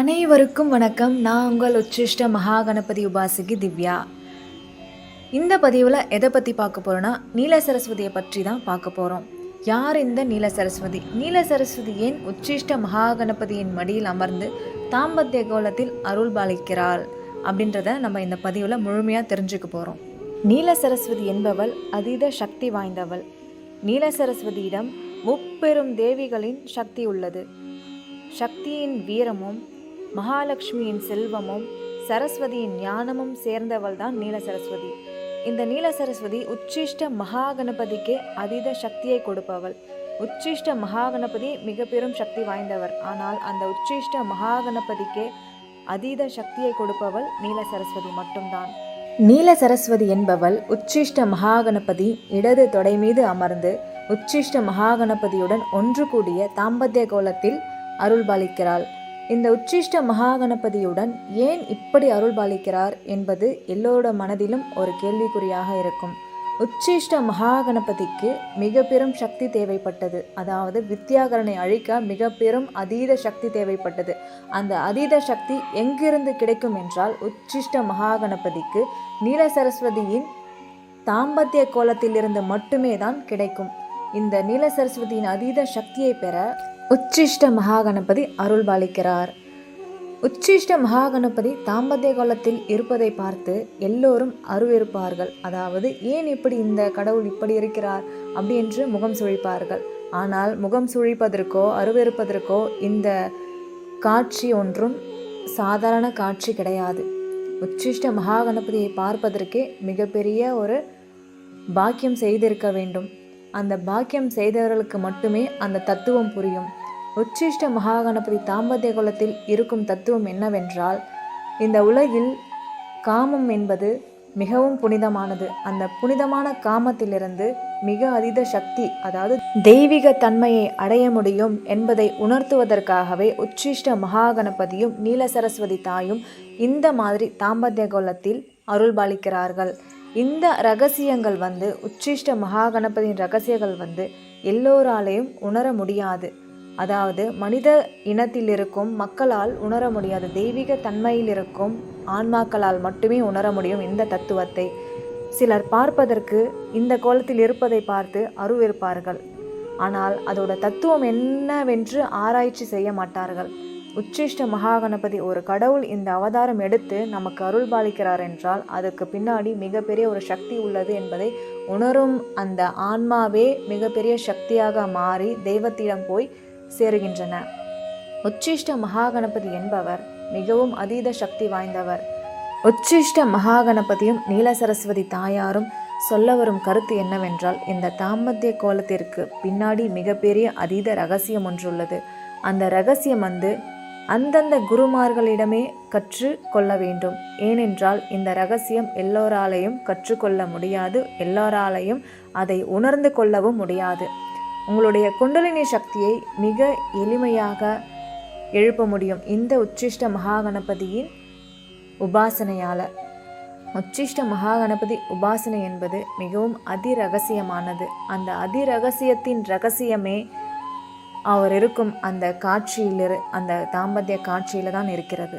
அனைவருக்கும் வணக்கம். நான் உங்கள் உச்சிஷ்ட மகா கணபதி உபாசகி திவ்யா. இந்த பதிவில் எதை பற்றி பார்க்க போகிறோன்னா நீல சரஸ்வதியை பற்றி தான் பார்க்க போகிறோம் யார் இந்த நீல சரஸ்வதி? நீல சரஸ்வதி ஏன் உச்சிஷ்ட மகா கணபதியின் மடியில் அமர்ந்து தாம்பத்திய கோலத்தில் அருள் பாலிக்கிறாள்? அப்படின்றத நம்ம இந்த பதிவில் முழுமையாக தெரிஞ்சுக்க போகிறோம் நீல சரஸ்வதி என்பவள் அதீத சக்தி வாய்ந்தவள். நீல சரஸ்வதியிடம் முப்பெரும் தேவிகளின் சக்தி உள்ளது. சக்தியின் வீரமும் மகாலட்சுமியின் செல்வமும் சரஸ்வதியின் ஞானமும் சேர்ந்தவள்தான் நீல சரஸ்வதி இந்த நீல சரஸ்வதி உச்சிஷ்ட மகாகணபதிக்கே அதீத சக்தியை கொடுப்பவள். உச்சிஷ்ட மகாகணபதி மிக பெரும் சக்தி வாய்ந்தவர். ஆனால் அந்த உச்சிஷ்ட மகாகணபதிக்கே அதீத சக்தியை கொடுப்பவள் நீல சரஸ்வதி மட்டும்தான். நீல சரஸ்வதி என்பவள் உச்சிஷ்ட மகாகணபதி இடது தொடை மீது அமர்ந்து உச்சிஷ்ட மகாகணபதியுடன் ஒன்று கூடிய தாம்பத்திய கோலத்தில் அருள்பாலிக்கிறாள். இந்த உச்சிஷ்ட மகாகணபதியுடன் ஏன் இப்படி அருள்பாலிக்கிறார் என்பது எல்லோரோட மனதிலும் ஒரு கேள்விக்குறியாக இருக்கும். உச்சிஷ்ட மகாகணபதிக்கு மிக பெரும் சக்தி தேவைப்பட்டது. அதாவது வித்யாகரனை அழிக்க மிக பெரும் அதீத சக்தி தேவைப்பட்டது. அந்த அதீத சக்தி எங்கிருந்து கிடைக்கும் என்றால் உச்சிஷ்ட மகாகணபதிக்கு நீல சரஸ்வதியின் தாம்பத்திய கோலத்திலிருந்து மட்டுமே தான் கிடைக்கும். இந்த நீல சரஸ்வதியின் அதீத சக்தியை பெற உச்சிஷ்ட மகாகணபதி அருள்பாலிக்கிறார். உச்சிஷ்ட மகாகணபதி தாம்பத்திய கோலத்தில் இருப்பதை பார்த்து எல்லோரும் அருவெறுப்பார்கள் அதாவது ஏன் இப்படி இந்த கடவுள் இப்படி இருக்கிறார்? அப்படி என்று முகம் சுழிப்பார்கள். ஆனால் முகம் சுழிப்பதற்கோ அருவெறுப்பதற்கோ இந்த காட்சி ஒன்றும் சாதாரண காட்சி கிடையாது. உச்சிஷ்ட மகாகணபதியை பார்ப்பதற்கே மிகப்பெரிய ஒரு பாக்கியம் செய்திருக்க வேண்டும். அந்த பாக்கியம் செய்தவர்களுக்கு மட்டுமே அந்த தத்துவம் புரியும். உச்சிஷ்ட மகாகணபதி தாம்பத்திய குலத்தில் இருக்கும் தத்துவம் என்னவென்றால் இந்த உலகில் காமம் என்பது மிகவும் புனிதமானது. அந்த புனிதமான காமத்திலிருந்து மிக அதீத சக்தி அதாவது தெய்வீக தன்மையை அடைய முடியும் என்பதை உணர்த்துவதற்காகவே உச்சிஷ்ட மகாகணபதியும் நீல சரஸ்வதி தாயும் இந்த மாதிரி தாம்பத்திய கோலத்தில் அருள்பாலிக்கிறார்கள். இந்த ரகசியங்கள் வந்து உச்சிஷ்ட மகாகணபதியின் ரகசியங்கள் வந்து எல்லோராலையும் உணர முடியாது. அதாவது மனித இனத்தில் இருக்கும் மக்களால் உணர முடியாது. தெய்வீக தன்மையில் இருக்கும் ஆன்மாக்களால் மட்டுமே உணர முடியும் இந்த தத்துவத்தை. சிலர் பார்ப்பதற்கு இந்த கோலத்தில் இருப்பதை பார்த்து அருவிருப்பார்கள். ஆனால் அதோட தத்துவம் என்னவென்று ஆராய்ச்சி செய்ய மாட்டார்கள். உச்சிஷ்ட மகாகணபதி ஒரு கடவுள் இந்த அவதாரம் எடுத்து நமக்கு அருள் பாலிக்கிறார் என்றால் அதுக்கு பின்னாடி மிகப்பெரிய ஒரு சக்தி உள்ளது என்பதை உணரும் அந்த ஆன்மாவே மிகப்பெரிய சக்தியாக மாறி தெய்வத்திடம் போய் சேருகின்றன. உச்சிஷ்ட மகாகணபதி என்பவர் மிகவும் அதீத சக்தி வாய்ந்தவர். உச்சிஷ்ட மகாகணபதியும் நீல சரஸ்வதி தாயாரும் சொல்ல வரும் கருத்து என்னவென்றால் இந்த தாமத்திய கோலத்திற்கு பின்னாடி மிகப்பெரிய அதீத ரகசியம் ஒன்றுள்ளது. அந்த ரகசியம் வந்து அந்தந்த குருமார்களிடமே கற்று கொள்ள வேண்டும் ஏனென்றால் இந்த ரகசியம் எல்லோராலையும் கற்றுக்கொள்ள முடியாது. எல்லோராலையும் அதை உணர்ந்து கொள்ளவும் முடியாது. உங்களுடைய குண்டலினி சக்தியை மிக எளிமையாக எழுப்ப முடியும். இந்த உச்சிஷ்ட மகாகணபதியின் உபாசனையால். உச்சிஷ்ட மகாகணபதி உபாசனை என்பது மிகவும் அதிரகசியமானது. அந்த அதிரகசியத்தின் ரகசியமே அவர் இருக்கும் அந்த காட்சியில் அந்த தாம்பத்திய காட்சியில் தான் இருக்கிறது.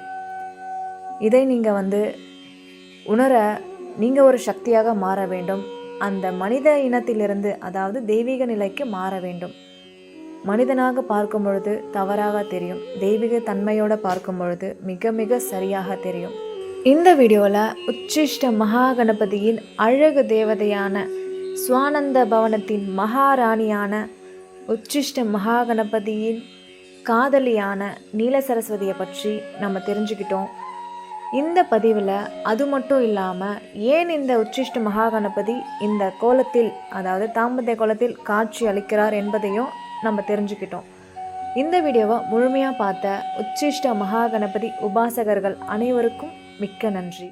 இதை நீங்கள் வந்து உணர நீங்கள் ஒரு சக்தியாக மாற வேண்டும். அந்த மனித இனத்திலிருந்து அதாவது தெய்வீக நிலைக்கு மாற வேண்டும். மனிதனாக பார்க்கும் பொழுது தவறாக தெரியும். தெய்வீக தன்மையோடு பார்க்கும் பொழுது மிக மிக சரியாக தெரியும். இந்த வீடியோவில் உச்சிஷ்ட மகா கணபதியின் அழகு தேவதையான சுவானந்த பவனத்தின் மகாராணியான உச்சிஷ்ட மகா கணபதியின் காதலியான நீல சரஸ்வதியை பற்றி நம்ம தெரிஞ்சுக்கிட்டோம். இந்த பதிவில் அது மட்டும் இல்லாமல் ஏன் இந்த உச்சிஷ்ட மகாகணபதி இந்த கோலத்தில் அதாவது தாம்பத்திய கோலத்தில் காட்சி அளிக்கிறார் என்பதையும் நம்ம தெரிஞ்சுக்கிட்டோம். இந்த வீடியோவை முழுமையாக பார்த்த உச்சிஷ்ட மகாகணபதி உபாசகர்கள் அனைவருக்கும் மிக்க நன்றி.